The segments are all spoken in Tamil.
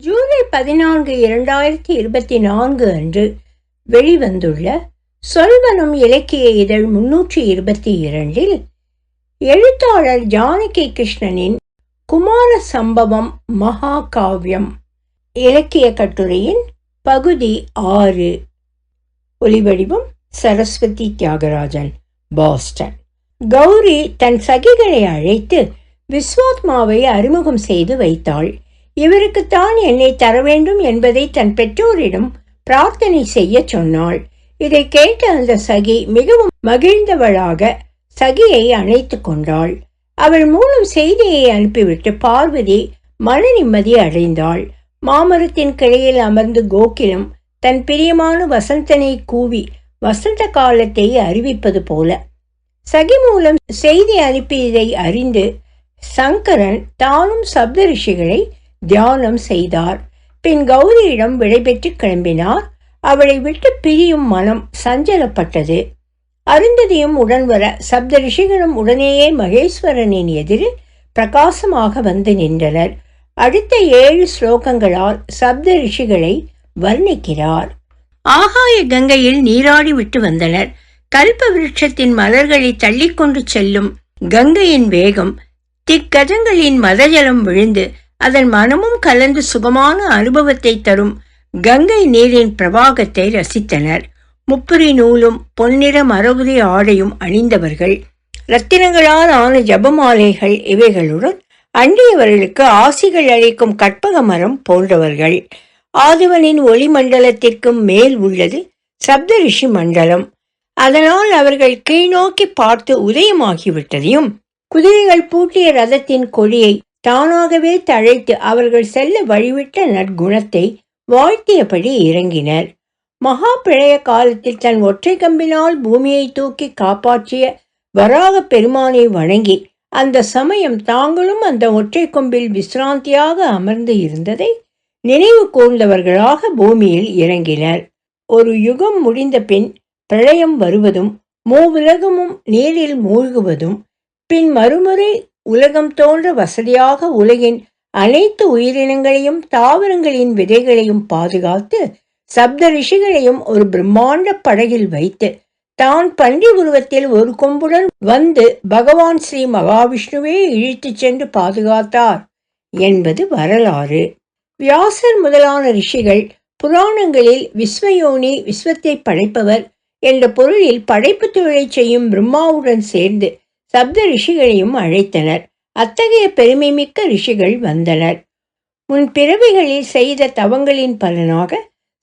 ஜூலை பதினான்கு இரண்டாயிரத்தி இருபத்தி நான்கு அன்று வெளிவந்துள்ள சொல்வனும் இலக்கிய இதழ் முன்னூற்றி இருபத்தி இரண்டில் எழுத்தாளர் ஜானகி கிருஷ்ணனின் குமார சம்பவம் மகாகாவியம் இலக்கிய கட்டுரையின் பகுதி ஆறு. ஒலிவடிவம் சரஸ்வதி தியாகராஜன் பாஸ்டன். கௌரி தன் சகிகளை அழைத்து விஸ்வாத்மாவை அறிமுகம் செய்து வைத்தாள். இவருக்குத்தான் என்னை தர வேண்டும் என்பதை தன் பெற்றோரிடம் பிரார்த்தனை செய்ய சொன்னாள். இதை கேட்ட அந்த சகி மிகவும் மகிழ்ந்தவளாக சகியை அணைத்து கொண்டாள். அவள் மூலம் செய்தியை அனுப்பிவிட்டு பார்வதி மன நிம்மதி அடைந்தாள். மாமரத்தின் கிளையில் அமர்ந்து கோகிலம் தன் பிரியமான வசந்தனை கூவி வசந்த காலத்தை அறிவிப்பது போல. சகி மூலம் செய்தி அனுப்பியதை அறிந்து சங்கரன் தானும் சப்த ரிஷிகளை தியானம் செய்தார். பின் கௌரியிடம் விடைபெற்று கிளம்பினார். அவளை விட்டு பிரியும் மனம் சஞ்சலப்பட்டது. அருந்ததியும் உடன் வர சப்த ரிஷிகளும் உடனேயே மகேஸ்வரனின் எதிரில் பிரகாசமாக வந்து நின்றனர். அடுத்த ஏழு ஸ்லோகங்களால் சப்த ரிஷிகளை வர்ணிக்கிறார். ஆகாய கங்கையில் நீராடி விட்டு வந்தனர். கல்ப விருட்சத்தின் மலர்களை தள்ளிக்கொண்டு செல்லும் கங்கையின் வேகம் திக்கஜங்களின் மதஜலம் விழுந்து அதன் மனமும் கலந்து சுகமான அனுபவத்தை தரும் கங்கை நீரின் பிரவாகத்தை ரசித்தனர். முப்புரி நூலும் பொன்னிற மரபுதி ஆடையும் அணிந்தவர்கள். ரத்தினங்களால் ஆன ஜபமாலைகள் இவைகளுடன் அண்டியவர்களுக்கு ஆசிகள் அளிக்கும் கற்பக மரம் போன்றவர்கள். ஆதிவனின் ஒளி மண்டலத்திற்கும் மேல் உள்ளது சப்தரிஷி மண்டலம். அதனால் அவர்கள் கீழ்நோக்கி பார்த்து உதயமாகிவிட்டதையும் குதிரைகள் பூட்டிய ரதத்தின் கொடியை தானாகவே தழைத்து அவர்கள் செல்ல வழிவிட்ட நற்குணத்தை வாழ்த்தியபடி இறங்கினர். மகா பிரளய காலத்தில் தன் ஒற்றை கம்பினால் பூமியை தூக்கி காப்பாற்றிய வராக பெருமானை வணங்கி அந்த சமயம் தாங்களும் அந்த ஒற்றை கொம்பில் விசிராந்தியாக அமர்ந்து இருந்ததை நினைவு கூர்ந்தவர்களாக பூமியில் இறங்கினர். ஒரு யுகம் முடிந்த பின் பிரளயம் வருவதும் மூவுலகமும் நீரில் மூழ்குவதும் பின் மறுமுறை உலகம் தோன்ற வசதியாக உலகின் அனைத்து உயிரினங்களையும் தாவரங்களின் விதைகளையும் பாதுகாத்து சப்த ரிஷிகளையும் ஒரு பிரம்மாண்ட படகில் வைத்து தான் பன்றி உருவத்தில் ஒரு கொம்புடன் வந்து பகவான் ஸ்ரீ மகாவிஷ்ணுவே இழுத்துச் சென்று பாதுகாத்தார் என்பது வரலாறு. வியாசர் முதலான ரிஷிகள் புராணங்களில் விஸ்வயோனி விஸ்வத்தை படைப்பவர் என்ற பொருளில் படைப்பு தொழிலை செய்யும் பிரம்மாவுடன் சேர்ந்து சப்த ரிஷிகளையும் அழைத்தனர். அத்தகைய பெருமை மிக்க ரிஷிகள் வந்தனர். முன் பிறவிகளில் செய்த தவங்களின் பலனாக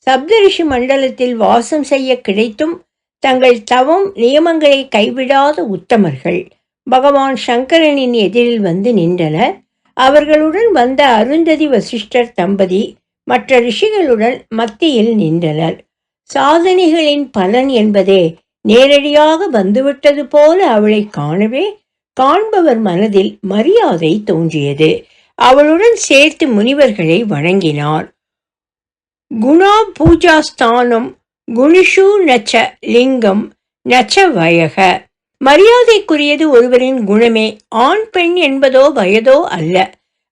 சப்த ரிஷி மண்டலத்தில் வாசம் செய்ய கிடைத்தும் தங்கள் தவம் நியமங்களை கைவிடாத உத்தமர்கள் பகவான் சங்கரனின் எதிரில் வந்து நின்றனர். அவர்களுடன் வந்த அருந்ததி வசிஷ்டர் தம்பதி மற்ற ரிஷிகளுடன் மத்தியில் நின்றனர். சாதனைகளின் பலன் என்பதே நேரடியாக வந்துவிட்டது போல அவளை காணவே காண்பவர் மனதில் மரியாதை தோன்றியது. அவளுடன் சேர்த்து முனிவர்களை வணங்கினார். குணா பூஜா ஸ்தானம் குணிஷு நச்ச லிங்கம் நச்ச வயக. மரியாதைக்குரியது ஒருவரின் குணமே ஆண் பெண் என்பதோ வயதோ அல்ல.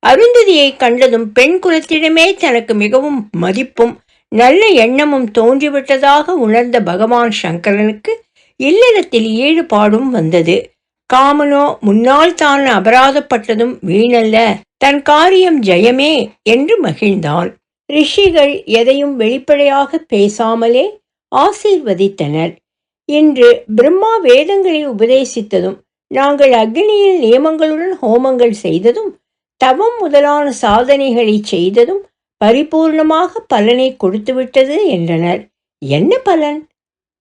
அருந்ததியை கண்டதும் பெண் குலத்திடமே தனக்கு மிகவும் மதிப்பும் நல்ல எண்ணமும் தோன்றிவிட்டதாக உணர்ந்த பகவான் சங்கரனுக்கு இல்லறத்தில் ஈடுபாடும் வந்தது. காமனோ முன்னால் தான் அபராதப்பட்டதும் வீணல்ல. தன் காரியம் ஜெயமே என்று மகிழ்ந்தான் ரிஷிகள் எதையும் வெளிப்படையாக பேசாமலே ஆசீர்வதித்தனர். இன்று பிரம்மா வேதங்களை உபதேசித்ததும் நாங்கள் அக்னியில் நியமங்களுடன் ஹோமங்கள் செய்ததும் தவம் முதலான சாதனைகளை செய்ததும் பரிபூர்ணமாக பலனை கொடுத்துவிட்டது என்றனர். என்ன பலன்?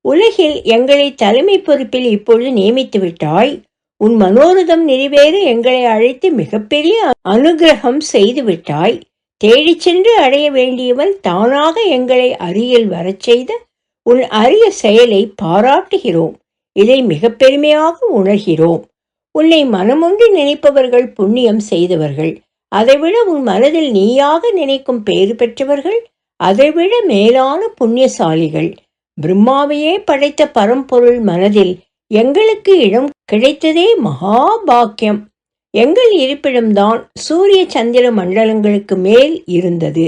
உலகில் எங்களை தலைமை பொறுப்பில் இப்பொழுது நியமித்து விட்டாய். உன் மனோரதம் நிறைவேற எங்களை அழைத்து மிகப்பெரிய அனுகிரகம் செய்து விட்டாய். தேடிச் சென்று அடைய வேண்டியவன் தானாக எங்களை அருகில் வரச் செய்த உன் அரிய செயலை பாராட்டுகிறோம். இதை மிக பெருமையாக உணர்கிறோம். உன்னை மனமொன்று நினைப்பவர்கள் புண்ணியம் செய்தவர்கள். அதைவிட உன் மனதில் நீயாக நினைக்கும் பேறு பெற்றவர்கள். அதைவிட மேலான புண்ணியசாலிகள். பிரம்மாவையே படைத்த பரம்பொருள் மனதில் எங்களுக்கு இடம் கிடைத்ததே மகா பாக்கியம் எங்கள் இருப்பிடம்தான் சூரிய சந்திர மண்டலங்களுக்கு மேல் இருந்தது.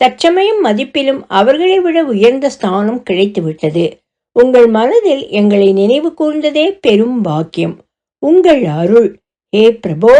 தற்சமயம் மதிப்பிலும் அவர்களை விட உயர்ந்த ஸ்தானம் கிடைத்துவிட்டது. உங்கள் மனதில் எங்களை நினைவு கூர்ந்ததே பெரும் பாக்கியம். உங்கள் அருள். ஹே பிரபோ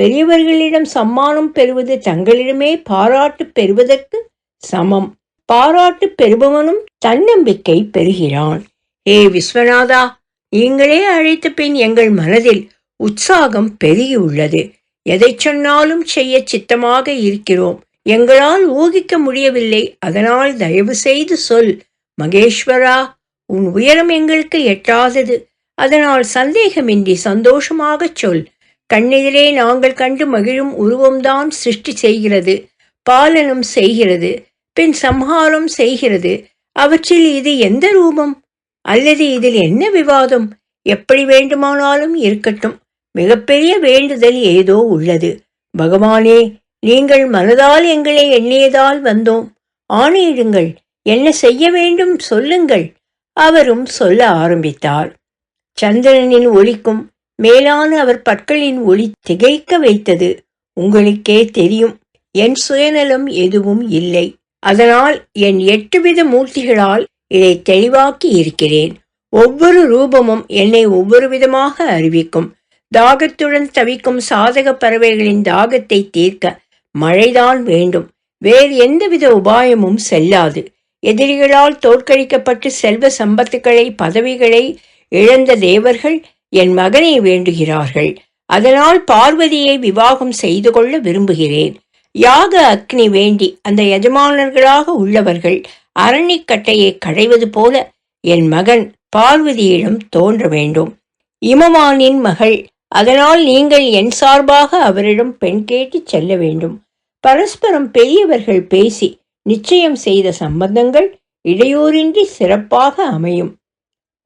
பெரியவர்களிடம் சம்மானம் பெறுவது தங்களிடமே பாராட்டு பெறுவதற்கு சமம். பாராட்டு பெறுபவனும் தன்னம்பிக்கை பெறுகிறான். ஏ விஸ்வநாதா நீங்களே அழைத்த பின் எங்கள் மனதில் உற்சாகம் பெருகியுள்ளது. எதை சொன்னாலும் செய்ய சித்தமாக இருக்கிறோம். எங்களால் ஊகிக்க முடியவில்லை. அதனால் தயவு செய்து சொல் மகேஸ்வரா உன் உயரம் எங்களுக்கு எட்டாதது. அதனால் சந்தேகமின்றி சந்தோஷமாகச் சொல். கண்ணெதிரே நாங்கள் கண்டு மகிழும் உருவம்தான் சிருஷ்டி செய்கிறது பாலனம் செய்கிறது. பின் சம்ஹாரம் செய்கிறது. அவற்றில் இது எந்த ரூபம்? அல்லது இதில் என்ன விவாதம்? எப்படி வேண்டுமானாலும் இருக்கட்டும். மிகப்பெரிய வேண்டுதல் ஏதோ உள்ளது. பகவானே நீங்கள் மனதால் எங்களை எண்ணியதால் வந்தோம். ஆணையிடுங்கள். என்ன செய்ய வேண்டும் சொல்லுங்கள். அவரும் சொல்ல ஆரம்பித்தார். சந்திரனின் ஒளிக்கும் மேலான அவர் பற்களின் ஒளி திகைக்க வைத்தது. உங்களுக்கே தெரியும். என் சுயநலம் எதுவும் இல்லை. அதனால் என் எட்டு வித மூர்த்திகளால் இதை தெளிவாக்கி இருக்கிறேன். ஒவ்வொரு ரூபமும் என்னை ஒவ்வொரு விதமாக அறிவிக்கும். தாகத்துடன் தவிக்கும் சாதக பறவைகளின் தாகத்தை தீர்க்க மழைதான் வேண்டும். வேறு எந்தவித உபாயமும் செல்லாது. எதிரிகளால் தோற்கடிக்கப்பட்டு செல்வ சம்பத்துக்களை பதவிகளை இழந்த தேவர்கள் என் மகனை வேண்டுகிறார்கள். அதனால் பார்வதியை விவாகம் செய்து கொள்ள விரும்புகிறேன். யாக அக்னி வேண்டி அந்த எஜமானர்களாக உள்ளவர்கள் அரணிக்கட்டையை கடைவது போல என் மகன் பார்வதியிடம் தோன்ற வேண்டும். இமமானின் மகள் அதனால் நீங்கள் என் சார்பாக அவரிடம் பெண் கேட்டு செல்ல வேண்டும். பரஸ்பரம் பெரியவர்கள் பேசி நிச்சயம் செய்த சம்பந்தங்கள் இடையூறின்றி சிறப்பாக அமையும்.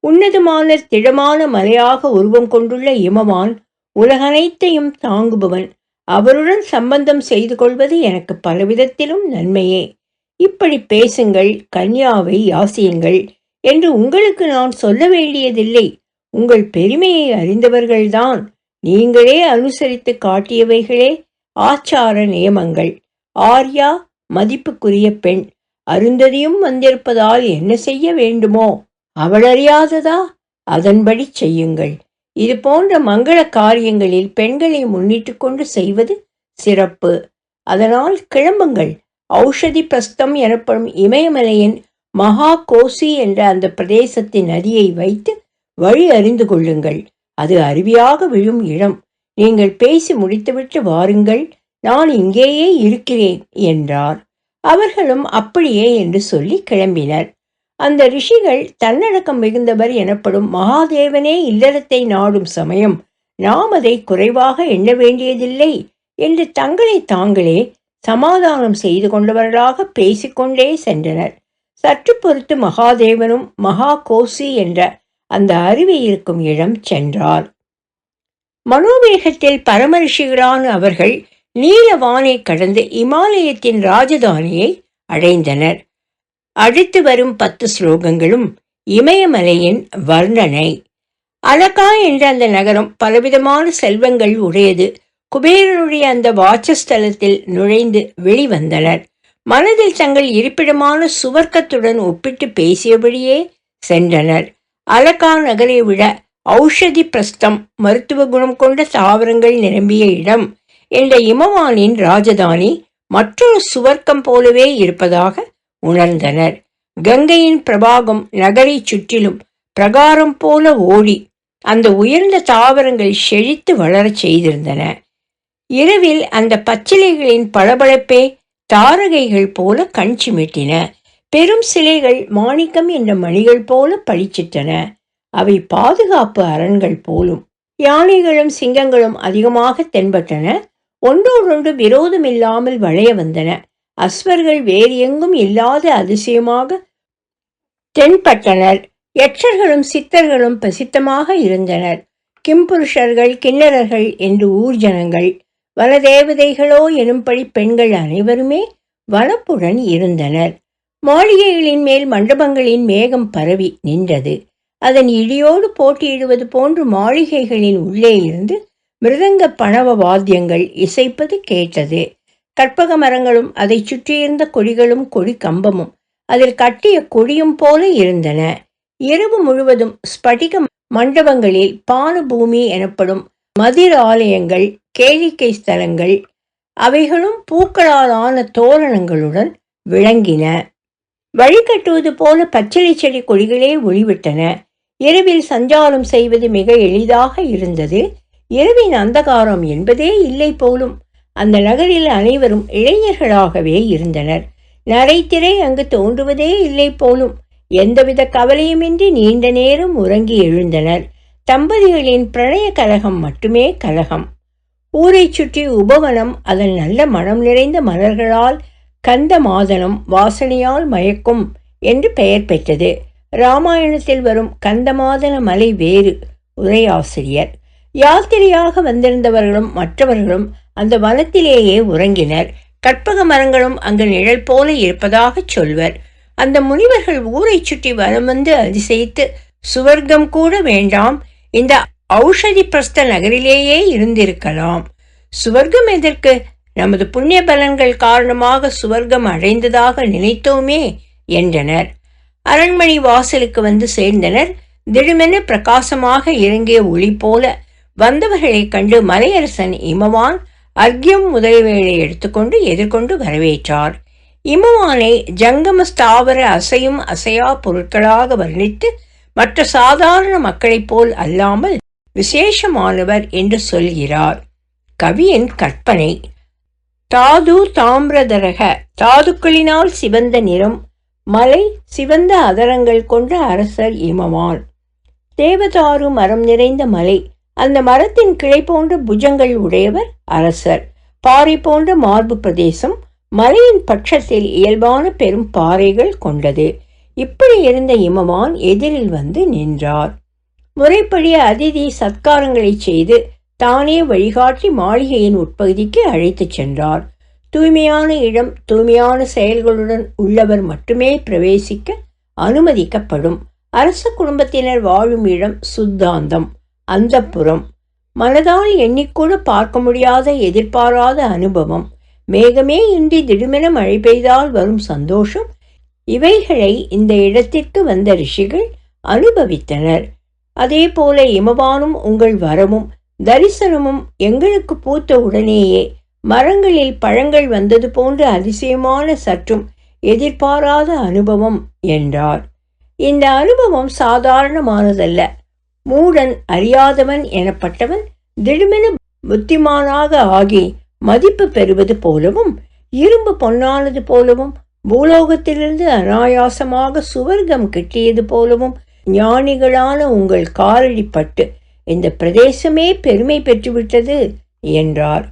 உன்னதமான திடமான மலையாக உருவம் கொண்டுள்ள இமவான் உலகனைத்தையும் தாங்குபவன் அவருடன் சம்பந்தம் செய்து கொள்வது எனக்கு பலவிதத்திலும் நன்மையே. இப்படி பேசுங்கள் கன்யாவை யாசியுங்கள் என்று உங்களுக்கு நான் சொல்ல வேண்டியதில்லை. உங்கள் பெருமையை அறிந்தவர்கள்தான் நீங்களே அனுசரித்து காட்டியவைகளே ஆச்சார நியமங்கள். ஆர்யா மதிப்புக்குரிய பெண் அருந்ததியும் வந்திருப்பதால் என்ன செய்ய வேண்டுமோ அவள் அறியாததா அதன்படி செய்யுங்கள். இது போன்ற மங்கள காரியங்களில் பெண்களை முன்னிட்டு கொண்டு செய்வது சிறப்பு. அதனால் கிளம்புங்கள். ஔஷதி பிரஸ்தம் எனப்படும் இமயமலையின் மகா கோசி என்ற அந்த பிரதேசத்தின் நதியை வைத்து வழி அறிந்து கொள்ளுங்கள். அது அருவியாக விழும் இடம். நீங்கள் பேசி முடித்துவிட்டு வாருங்கள். நான் இங்கேயே இருக்கிறேன் என்றார். அவர்களும் அப்படியே என்று சொல்லி கிளம்பினர். அந்த ரிஷிகள் தன்னடக்கம் மிகுந்தவர் எனப்படும் மகாதேவனே இல்லறத்தை நாடும் சமயம். நாம் அதை குறைவாக எண்ண வேண்டியதில்லை என்று தங்களை தாங்களே சமாதானம் செய்து கொண்டவர்களாக பேசிக்கொண்டே சென்றனர். சற்று பொறுத்து மகாதேவனும் மகா கோசி என்ற அந்த அருவி இருக்கும் இடம் சென்றார். மனோவேகத்தில் பரமரிஷிகளான அவர்கள் நீலவானை கடந்து இமாலயத்தின் ராஜதானியை அடைந்தனர். அடுத்து வரும் பத்து ஸ்லோகங்களும் இமயமலையின் வர்ணனை. அலகா என்ற அந்த நகரம் பலவிதமான செல்வங்கள் உடையது. குபேரனுடைய அந்த வாச்சஸ்தலத்தில் நுழைந்து வெளிவந்தனர். மனதில் தங்கள் இருப்பிடமான சுவர்க்கத்துடன் ஒப்பிட்டு பேசியபடியே சென்றனர். அலகா நகரை விட ஔஷதி பிரஸ்தம் மருத்துவ குணம் கொண்ட தாவரங்கள் நிரம்பிய இடம் என்ற இமவானின் ராஜதானி மற்றொரு சுவர்க்கம் போலவே இருப்பதாக உணர்ந்தனர். கங்கையின் பிரபாகம் நகரை சுற்றிலும் பிரகாரம் போல ஓடி அந்த உயர்ந்த தாவரங்கள் செழித்து வளரச் செய்திருந்தன. இரவில் அந்த பச்சிலைகளின் பளபளப்பே தாரகைகள் போல கண் சிமிட்டின. பெரும் சிலைகள் மாணிக்கம் என்ற மணிகள் போல பளிச்சிட்டன. அவை பாதுகாப்பு அரண்கள் போலும். யானைகளும் சிங்கங்களும் அதிகமாக தென்பட்டன. ஒன்றோடொன்று விரோதமில்லாமல் வளைய வந்தன. அஸ்வர்கள் வேறு எங்கும் இல்லாத அதிசயமாக தென்பட்டனர். யட்சர்களும் சித்தர்களும் பிரசித்தமாக இருந்தனர். கிம்புருஷர்கள் கிண்ணறர்கள் என்று ஊர்ஜனங்கள் வனதேவதைகளோ எனும்படி பெண்கள் அனைவருமே வனப்புடன் இருந்தனர். மாளிகைகளின் மேல் மண்டபங்களின் மேகம் பரவி நின்றது. அதன் இடியோடு போட்டியிடுவது போன்று மாளிகைகளின் உள்ளே இருந்து மிருதங்க பணவ வாத்தியங்கள் இசைப்பது கேட்டது. கற்பக மரங்களும் அதைச் சுற்றியிருந்த கொடிகளும் கொடி கம்பமும் அதில் கட்டிய கொடியும் போல இருந்தன. இரவு முழுவதும் ஸ்படிக மண்டபங்களில் பானபூமி எனப்படும் மதிர ஆலயங்கள் கேளிக்கை ஸ்தலங்கள் அவைகளும் பூக்களாலான தோரணங்களுடன் விளங்கின. வழிகட்டுவது போல பச்சிலை செடி கொடிகளே ஒளிவிட்டன. இரவில் சஞ்சாரம் செய்வது மிக எளிதாக இருந்தது. இரவின் அந்தகாரம் என்பதே இல்லை போலும் அந்த நகரில் அனைவரும் இளைஞர்களாகவே இருந்தனர். நரைத்திரை அங்கு தோன்றுவதே இல்லை போலும். எந்தவித கவலையுமின்றி நீண்ட நேரம் உறங்கி எழுந்தனர். தம்பதிகளின் பிரணய கலகம் மட்டுமே கலகம். ஊரை சுற்றி உபவனம் அதன் நல்ல மனம் நிறைந்த மலர்களால் கந்த மாதனம் வாசனையால் மயக்கும் என்று பெயர் பெற்றது. ராமாயணத்தில் வரும் கந்தமாதன மலை வேறு உரையாசிரியர். யாத்திரையாக வந்திருந்தவர்களும் மற்றவர்களும் அந்த வனத்திலேயே உறங்கினர். கற்பக மரங்களும் அங்கு நிழல் போல இருப்பதாகச் சொல்வர். அந்த முனிவர்கள் ஊரை சுற்றி வரம் வந்து அதிசயித்து சுவர்க்கம் கூட வேண்டாம். இந்த ஔஷதி பிரஸ்த நகரிலேயே இருந்திருக்கலாம். சுவர்க்கம் எதற்கு? நமது புண்ணிய பலன்கள் காரணமாக சுவர்க்கம் அடைந்ததாக நினைத்தோமே என்றனர். அரண்மனை வாசலுக்கு வந்து சேர்ந்தனர். திடுமென பிரகாசமாக இறங்கிய ஒளி போல வந்தவர்களைக் கண்டு மலையரசன் இமவான் அர்க்கியம் முதலியவைகளை எடுத்துக்கொண்டு எதிர்கொண்டு வரவேற்றார். இமவானை ஜங்கம ஸ்தாவர அசையும் அசையா பொருட்களாக வர்ணித்து மற்ற சாதாரண மக்களைப் போல் அல்லாமல் விசேஷமானவர் என்று சொல்கிறார். கவியின் கற்பனை தாது தாமிரதரக தாதுக்களினால் சிவந்த நிறம் மலை சிவந்த அதரங்கள் கொண்ட அரசர் இமவான். தேவதாரு மரம் நிறைந்த மலை அந்த மரத்தின் கிளை போன்ற புஜங்கள் உடையவர் அரசர். பாறை போன்ற மார்பு பிரதேசம் மலையின் பட்சத்தில் இயல்பான பெரும் பாறைகள் கொண்டது. இப்படி இருந்த இமவான் எதிரில் வந்து நின்றார். முறைப்படி அதிதி சத்காரங்களை செய்து தானே வழிகாட்டி மாளிகையின் உட்பகுதிக்கு அழைத்துச் சென்றார். தூய்மையான இடம் தூய்மையான செயல்களுடன் உள்ளவர் மட்டுமே பிரவேசிக்க அனுமதிக்கப்படும். அரச குடும்பத்தினர் வாழும் இடம் சுத்தாந்தம். அந்தப்புறம் மனதால் எண்ணிக்கூட பார்க்க முடியாத எதிர்பாராத அனுபவம். மேகமே இன்றி திடுமென மழை பெய்தால் வரும் சந்தோஷம். இவைகளை இந்த இடத்திற்கு வந்த ரிஷிகள் அனுபவித்தனர். அதே போல இமவானும் உங்கள் வரமும் தரிசனமும் எங்களுக்கு பூத்த உடனேயே மரங்களில் பழங்கள் வந்தது போன்ற அதிசயமான சற்றும் எதிர்பாராத அனுபவம் என்றார். இந்த அனுபவம் சாதாரணமானதல்ல. மூடன் அறியாதவன் எனப்பட்டவன் திடுமென புத்திமானாக ஆகி மதிப்பு பெறுவது போலவும் இரும்பு பொன்னானது போலவும் பூலோகத்திலிருந்து அனாயாசமாக சுவர்க்கம் கிட்டியது போலவும் ஞானிகளான உங்கள் காலடிப்பட்டு இந்த பிரதேசமே பெருமை பெற்றுவிட்டது என்றார்.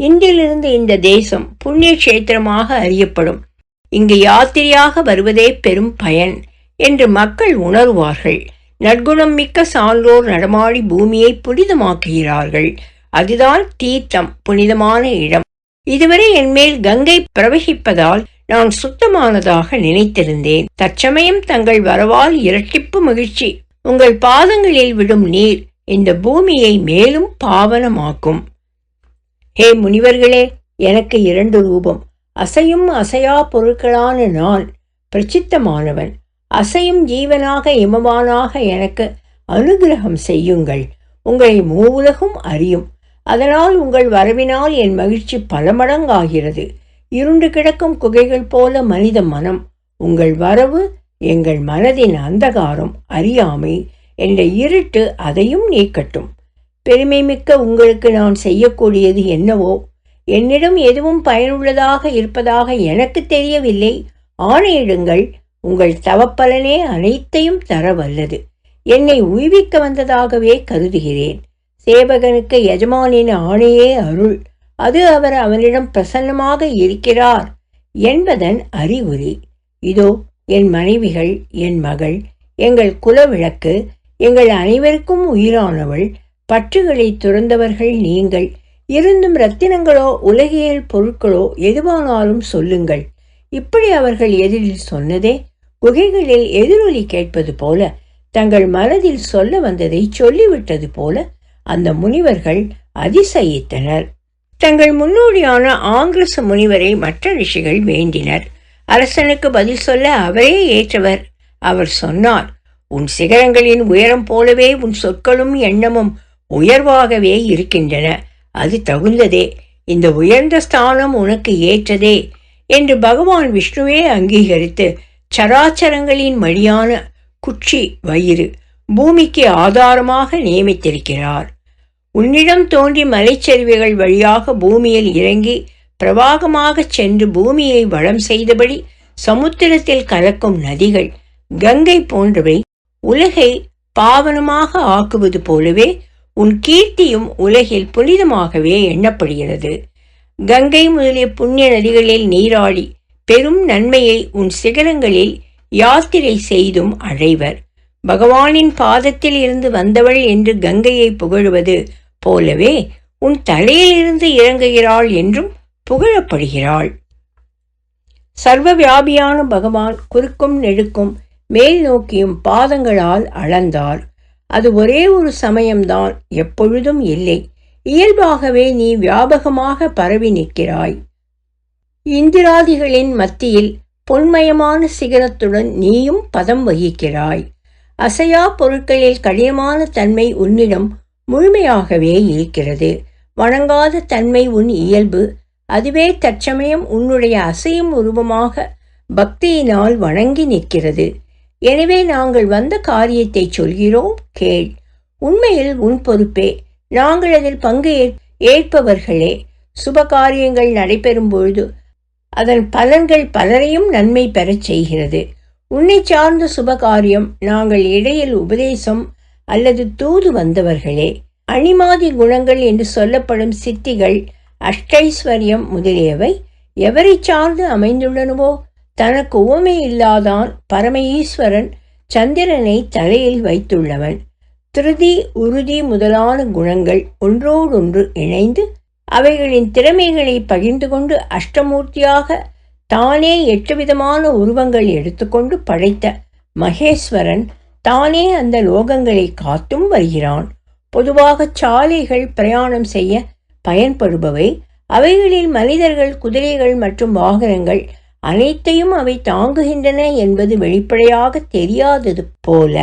இன்றிலிருந்து இந்த தேசம் புண்ணிய கஷேத்திரமாக அறியப்படும். இங்கு யாத்திரையாக வருவதே பெரும் பயன் என்று மக்கள் உணர்வார்கள். நற்குணம் மிக்க சான்றோர் நடமாடி பூமியை புனிதமாக்குகிறார்கள். அதுதான் தீர்த்தம் புனிதமான இடம். இதுவரை என்மேல் கங்கை பிரவகிப்பதால் நான் சுத்தமானதாக நினைத்திருந்தேன். தற்சமயம் தங்கள் வரவால் இரட்டிப்பு மகிழ்ச்சி உங்கள் பாதங்களில் விடும் நீர் இந்த பூமியை மேலும் பாவனமாக்கும். ஹே முனிவர்களே எனக்கு இரண்டு ரூபம். அசையும் அசையா பொருட்களான நான் பிரசித்தமானவன். அசையும் ஜீவனாக இமவானாக எனக்கு அனுகிரகம் செய்யுங்கள். உங்களை மூவுலகும் அறியும். அதனால் உங்கள் வரவினால் என் மகிழ்ச்சி பல மடங்காகிறது இருண்டு கிடக்கும் குகைகள் போல மனித மனம். உங்கள் வரவு எங்கள் மனதின் அந்தகாரம். அறியாமை என்ற இருட்டு அதையும் நீக்கட்டும். பெருமை மிக்க உங்களுக்கு நான் செய்யக்கூடியது என்னவோ? என்னிடம் எதுவும் பயனுள்ளதாக இருப்பதாக எனக்கு தெரியவில்லை. ஆணையிடுங்கள். உங்கள் தவப்பலனே அனைத்தையும் தர வல்லது என்னை உய்விக்க வந்ததாகவே கருதுகிறேன். சேவகனுக்கு எஜமானின் ஆணையே அருள். அது அவர் அவனிடம் பிரசன்னமாக இருக்கிறார் என்பதன் அறிகுறி. இதோ என் மனைவிகள் என் மகள் எங்கள் குலவிளக்கு எங்கள் அனைவருக்கும் உயிரானவள் பற்றுகளை துறந்தவர்கள் நீங்கள் இருந்தும் ரத்தினங்களோ உலகியல் பொருட்களோ எதுவானாலும் சொல்லுங்கள். இப்படி அவர்கள் எதிரில் சொன்னதே குகைகளில் எதிரொலி கேட்பது போல தங்கள் மனதில் சொல்ல வந்ததை சொல்லிவிட்டது போல அந்த முனிவர்கள் அதிசயித்தனர். தங்கள் முன்னோடியான ஆங்கிரச முனிவரை மற்ற ரிஷிகள் வேண்டினர். அரசனுக்கு பதில் சொல்ல அவரே ஏற்றவர். அவர் சொன்னார் உன் சிகரங்களின் உயரம் போலவே உன் சொற்களும் எண்ணமும் உயர்வாகவே இருக்கின்றன. அது தகுந்ததே. இந்த உயர்ந்த ஸ்தானம் உனக்கு ஏற்றதே என்று பகவான் விஷ்ணுவே அங்கீகரித்து சராச்சரங்களின் வழியான குச்சி வயிறு பூமிக்கு ஆதாரமாக நியமித்திருக்கிறார். உன்னிடம் தோன்றி மலைச்சரிவுகள் வழியாக பூமியில் இறங்கி பிரவாகமாகச் சென்று பூமியை வளம் செய்தபடி சமுத்திரத்தில் கலக்கும் நதிகள் கங்கை போன்றவை உலகை பாவனமாக ஆக்குவது போலவே உன் கீர்த்தியும் உலகில் புனிதமாகவே எண்ணப்படுகிறது. கங்கை முதலிய புண்ணிய நதிகளில் நீராடி பெரும் நன்மையை உன் சிகரங்களில் யாத்திரை செய்தும் அழைவர். பகவானின் பாதத்தில் இருந்து வந்தவள் என்று கங்கையை புகழுவது போலவே உன் தலையிலிருந்து இறங்குகிறாள் என்றும் புகழப்படுகிறாள். சர்வ வியாபியான பகவான் குறுக்கும் நெடுக்கும் மேல் நோக்கியும் பாதங்களால் அளந்தார். அது ஒரே ஒரு சமயம்தான் எப்பொழுதும் இல்லை. இயல்பாகவே நீ வியாபகமாக பரவி நிற்கிறாய். இந்திராதிகளின் மத்தியில் பொன்மயமான சிகரத்துடன் நீயும் பதம் வகிக்கிறாய். அசையா பொருட்களில் கடினமான தன்மை உன்னிடம் முழுமையாகவே இருக்கிறது. வணங்காத தன்மை உன் இயல்பு. அதுவே தற்சமயம் உன்னுடைய அசையும் உருவமாக பக்தியினால் வணங்கி நிற்கிறது. எனவே நாங்கள் வந்த காரியத்தை சொல்கிறோம் கேள். உண்மையில் உன் பொறுப்பே. நாங்கள் அதில் பங்கு ஏற்பவர்களே. சுப காரியங்கள் நடைபெறும் பொழுது அதன் பலன்கள் பலரையும் நன்மை பெறச் செய்கிறது. உன்னை சார்ந்த சுபகாரியம் நாங்கள் இடையில் உபதேசம் அல்லது தூது வந்தவர்களே. அணிமாதி குணங்கள் என்று சொல்லப்படும் சித்திகள் அஷ்டைஸ்வரியம் முதலியவை எவரை சார்ந்து அமைந்துள்ளனவோ? தனக்கு உவமை இல்லாதான் பரம ஈஸ்வரன் சந்திரனை தலையில் வைத்துள்ளவன். திருதி உறுதி முதலான குணங்கள் ஒன்றோடொன்று இணைந்து அவைகளின் திறமைகளை பகிர்ந்து கொண்டு அஷ்டமூர்த்தியாக தானே எட்டு விதமான உருவங்கள் எடுத்துக்கொண்டு படைத்த மகேஸ்வரன் தானே அந்த லோகங்களை காத்தும் வருகிறான். பொதுவாக சாலைகள் பிரயாணம் செய்ய பயன்படுபவை. அவைகளில் மனிதர்கள் குதிரைகள் மற்றும் வாகனங்கள் அனைத்தையும் அவை தாங்குகின்றன என்பது வெளிப்படையாக தெரியாதது போல.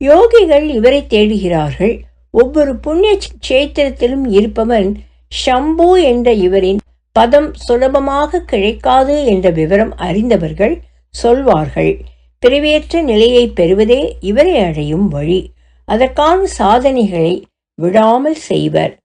யோகிகள் இவரை தேடுகிறார்கள். ஒவ்வொரு புண்ணிய சேத்திரத்திலும் இருப்பவன் ஷம்பு என்ற இவரின் பதம் சுலபமாக கிடைக்காது என்ற விவரம் அறிந்தவர்கள் சொல்வார்கள். பிரிவேற்ற நிலையை பெறுவதே இவரை அடையும் வழி. அதற்கான சாதனைகளை விடாமல் செய்வர்.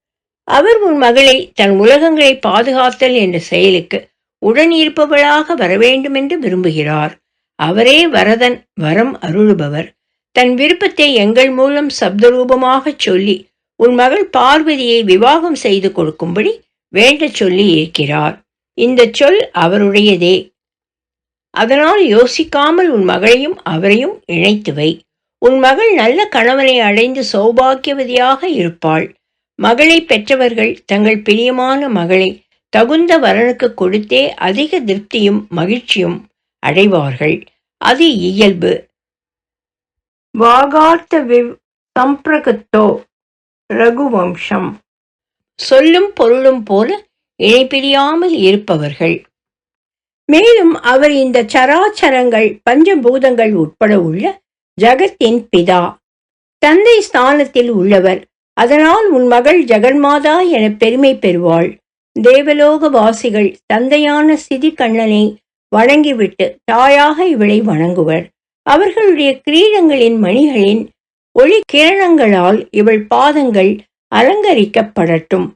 அவர் உன் மகளை தன் உலகங்களை பாதுகாத்தல் என்ற செயலுக்கு உடன் இருப்பவளாக வரவேண்டுமென்று விரும்புகிறார். அவரே வரதன் வரம் அருளுபவர். தன் விருப்பத்தை எங்கள் மூலம் சப்தரூபமாகச் சொல்லி உன் மகள் பார்வதியை விவாகம் செய்து கொடுக்கும்படி வேண்ட சொல்லி இருக்கிறார். இந்த சொல் அவருடையதே. அதனால் யோசிக்காமல் உன் மகளையும் அவரையும் இணைத்து வை. உன் மகள் நல்ல கணவனை அடைந்து சௌபாக்கியவதியாக இருப்பாள். மகளை பெற்றவர்கள் தங்கள் பிரியமான மகளை தகுந்த வரனுக்கு கொடுத்தே அதிக திருப்தியும் மகிழ்ச்சியும் அடைவார்கள். அது இயல்பு. வாகார்த்த விவ் சம்பிரகத்தோ ரகுவம்சம். சொல்லும் பொருளும் போல இணைப்பிரியாமல் இருப்பவர்கள். மேலும் அவர் இந்த சராச்சரங்கள் பஞ்சபூதங்கள் உட்பட உள்ள ஜகத்தின் பிதா. தந்தை ஸ்தானத்தில் உள்ளவர். அதனால் உன் மகள் ஜெகன்மாதா என பெருமை பெறுவாள். தேவலோக வாசிகள் தந்தையான சிதி கண்ணனை வணங்கிவிட்டு தாயாக இவளை வணங்குவர். அவர்களுடைய கிரீடங்களின் மணிகளின் ஒளி கிரணங்களால் இவள் பாதங்கள் அலங்கரிக்கப்படட்டும்.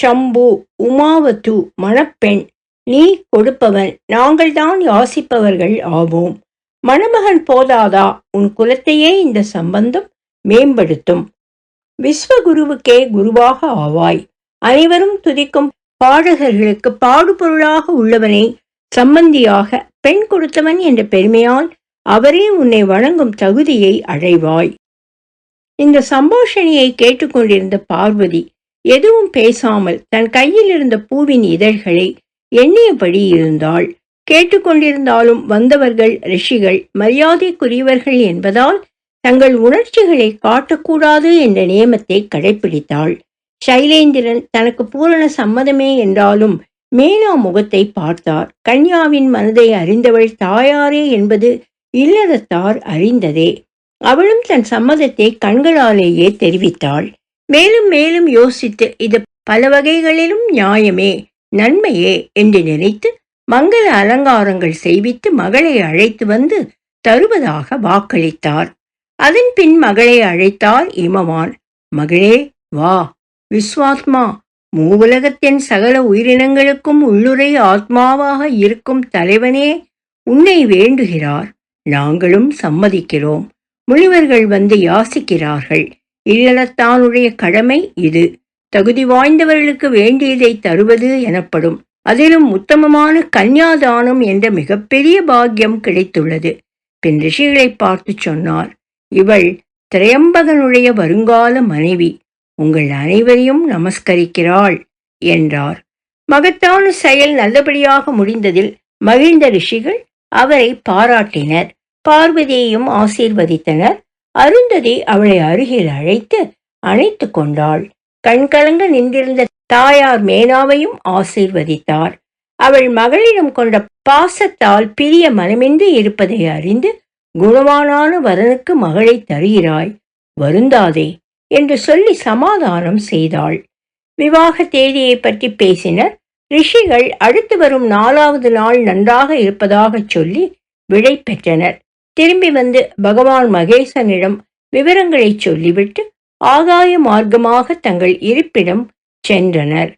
ஷம்பு உமாவத்து மணப்பெண் நீ கொடுப்பவன் நாங்கள்தான் யாசிப்பவர்கள் ஆவோம். மணமகன் போதாதா? உன் குலத்தையே இந்த சம்பந்தம் மேம்படுத்தும். விஸ்வகுருவுக்கே குருவாக ஆவாய். அனைவரும் துதிக்கும் பாடகர்களுக்கு பாடுபொருளாக உள்ளவனை சம்பந்தியாக பெண் கொடுத்தவன் என்ற பெருமையால் அவரே உன்னை வணங்கும் தகுதியை அடைவாய். இந்த சம்போஷணியை கேட்டுக்கொண்டிருந்த பார்வதி எதுவும் பேசாமல் தன் கையில் இருந்த பூவின் இதழ்களை எண்ணியபடி இருந்தாள். கேட்டுக்கொண்டிருந்தாலும் வந்தவர்கள் ரிஷிகள் மரியாதைக்குரியவர்கள் என்பதால் தங்கள் உணர்ச்சிகளை காட்டக்கூடாது என்ற நியமத்தை கடைபிடித்தாள் சைலேந்திரன் தனக்கு பூரண சம்மதமே என்றாலும் மேனா முகத்தை பார்த்தார். கன்யாவின் மனதை அறிந்தவள் தாயாரே என்பது இல்லறத்தார் அறிந்ததே. அவளும் தன் சம்மதத்தை கண்களாலேயே தெரிவித்தாள். மேலும் மேலும் யோசித்து இது பல வகைகளிலும் நியாயமே நன்மையே என்று நினைத்து மங்கள அலங்காரங்கள் செய்வித்து மகளை அழைத்து வந்து தருவதாக வாக்களித்தார். அதன் பின் மகளை அழைத்தார் இமவான் மகளே வா விஸ்வாத்மா மூவுலகத்தின் சகல உயிரினங்களுக்கும் உள்ளுரை ஆத்மாவாக இருக்கும் தலைவனே உன்னை வேண்டுகிறார். நாங்களும் சம்மதிக்கிறோம். முனிவர்கள் வந்து யாசிக்கிறார்கள். இல்லறத்தானுடைய கடமை இது. தகுதி வாய்ந்தவர்களுக்கு வேண்டியதை தருவது எனப்படும். அதிலும் உத்தமமான கன்யாதானம் என்ற மிகப்பெரிய பாக்கியம் கிடைத்துள்ளது. பின் ரிஷிகளை பார்த்து சொன்னார் இவள் திரையம்பகனுடைய வருங்கால மனைவி. உங்கள் அனைவரையும் நமஸ்கரிக்கிறாள் என்றார். மகத்தான செயல் நல்லபடியாக முடிந்ததில் மகிழ்ந்த ரிஷிகள் அவரை பாராட்டினர். பார்வதியையும் ஆசீர்வதித்தனர். அருந்ததி அவளை அருகில் அழைத்து அணைத்து கொண்டாள். கண்கலங்க நின்றிருந்த தாயார் மேனாவையும் ஆசீர்வதித்தார். அவள் மகளிடம் கொண்ட பாசத்தால் பிரிய மனமின்றி இருப்பதை அறிந்து குணவானான வரனுக்கு மகளை தருகிறாய் வருந்தாதே என்று சொல்லி சமாதானம் செய்தாள். விவாக தேதியை பற்றி பேசினர். ரிஷிகள் அடுத்து வரும் நாலாவது நாள் நன்றாக இருப்பதாக சொல்லி விடை பெற்றனர். திரும்பி வந்து பகவான் மகேசனிடம் விவரங்களை சொல்லிவிட்டு ஆகாய மார்க்கமாக தங்கள் இருப்பிடம் சென்றனர்.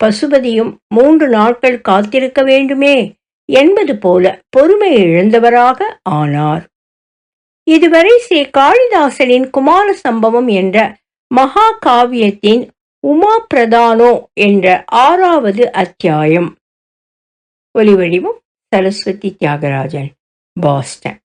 பசுபதியும் மூன்று நாட்கள் காத்திருக்க வேண்டுமே என்பது போல பொறுமை இழந்தவராக ஆனார். இதுவரை ஸ்ரீ காளிதாசனின் குமார சம்பவம் என்ற மகா காவியத்தின் உமா பிரதானோ என்ற ஆறாவது அத்தியாயம். ஒலிவடிவும் சரஸ்வதி தியாகராஜன் பாஸ்டன்.